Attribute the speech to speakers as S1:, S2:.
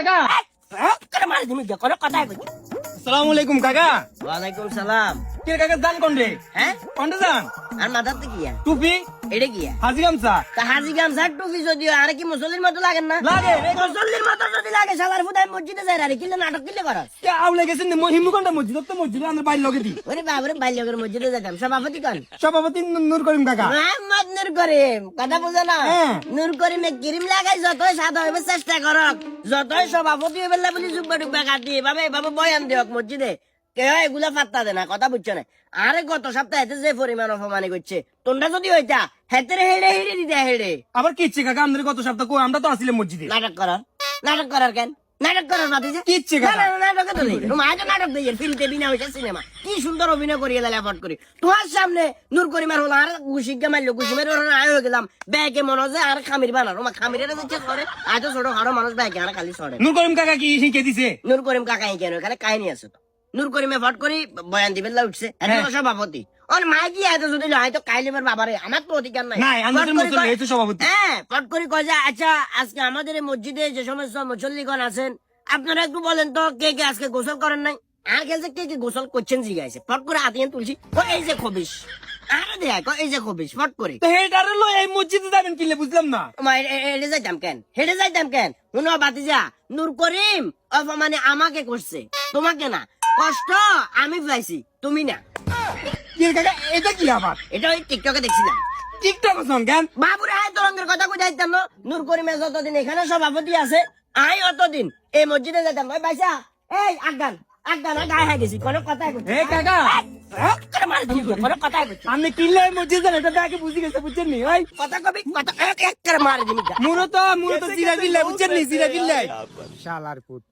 S1: কাকা।
S2: করে মারি তুমি যে কোনো কথাই কই
S1: আসসালামু আলাইকুম কাকা।
S2: ওয়ালাইকুম সালাম।
S1: কে কাকা জান কোন রে
S2: হ্যাঁ?
S1: কোনটা জান
S2: আর মাথাতে?
S1: টুপি?
S2: এটা
S1: হাজি গামছা।
S2: তা হাজি গামছা টুপি যদিও আর কি মুসল্লির মতো লাগেন না?
S1: লাগে।
S2: মুসল্লির মতো যদি লাগে সালার ফুদাই মসজিদে যায় আরে কিলে নাটক কিলে করস?
S1: কে আউলে গেছেন হিন্দু কোনটা মসজিদ তো মসজিদ আমরা বাইর লগে দি
S2: ওরে বাবরে বাল্যকের মসজিদে যেতাম। সভাপতি কন?
S1: সভাপতি নূ- নূর করিম কাকা।
S2: মোহাম্মদ নূর করিম। কথা বুঝো না?
S1: হ্যাঁ।
S2: নূর করিমে ক্রিম লাগাই যতই সাদা হইবে চেষ্টা করক। যতই সভাপতি হইবে না বলি জুব্বা টুব্বা কাটি এভাবে এভাবে বয়ান দিয়ক মসজিদে। কেউ এগুলা পাত্তা দে না কথা বুঝছ না। আরে গত সপ্তাহে যে পরিমাণ অপমানি করছে তোমরা যদি হইতা হেতেরে হেড়ে হেড়ে দিতে হেড়ে।
S1: আবার কি ইচ্ছে কাকা আমাদের গত সপ্তাহ কই আমরা তো আসিলাম মসজিদে।
S2: নাটক করার নাটক করার কেন? নাটক করার যে
S1: কি ইচ্ছে কাকা?
S2: নাটক তো নেই। তোমার আজ নাটক দিয়ে ফিল্মতে বিনা হয়েছে সিনেমা কি সুন্দর অভিনয় করিয়ে দিলে করি। তোমার সামনে নূর করিমার হলো আর গুশিকে মারলো গুশি মেরে ওরা আয় হয়ে গেলাম। ব্যাগে মনে হচ্ছে আর খামির দিচ্ছে করে। আজ ছোট মানুষ ব্যাগে আর খালি সরে।
S1: নূর করিম কাকা কি শিখে দিছে?
S2: নূর করিম কাকাই কেন এখানে কাহিনী আছে তো। নূর করিমে ফট করি বয়ান দিবেন লা উঠছে।
S1: হ্যাঁ।
S2: সভাপতি। ওর মা কি এত যদি হয়তো কাইলিমের বাবারে আমার তো অধিকার নাই।
S1: সভাপতি।
S2: হ্যাঁ করে কয় যে আচ্ছা আজকে আমাদের এই মসজিদে যে সমস্ত মুসল্লিগণ আছেন আপনারা একটু বলেন তো কে কে আজকে গোসল করেন নাই? আর খেলছে কে কে গোসল করছেন জিগাইছে ফট করে হাতিয়ে তুলছি ও এই যে খবিস আরে দেখ এই যে খবিস ফট করে।
S1: তো হেটারে লই এই মসজিদে যাবেন কিলে বুঝলাম না?
S2: এ- যাইতাম কেন? হেঁটে যাইতাম কেন? শুনো বাতিজা নূর করিম অপমানে আমাকে করছে। তোমাকে না কষ্ট আমি পাইছি তুমি না।
S1: কাকা এটা কি আবার
S2: এটা ওই টিকটকে দেখছিলাম।
S1: টিকটক সন কেন?
S2: বাবুরে আয় তরঙ্গের কথা কই যাইতাম না। নূর করিমে যতদিন এখানে সভাপতি আছে আই অতদিন। এই মসজিদে যাইতাম। ওই পয়সা এই আগান আগান গায়ে হয়ে গেছি কোনো
S1: হে কাকা
S2: কোনো কথাই
S1: কিনলে মসজিদ এটা আগে বুঝি গেছে বুঝছেন নি? ওই
S2: কথা কবি কথা এক এক করে মারে দিবি
S1: মুরো তো জিরা বুঝছেন নি? জিরা শালার পুত।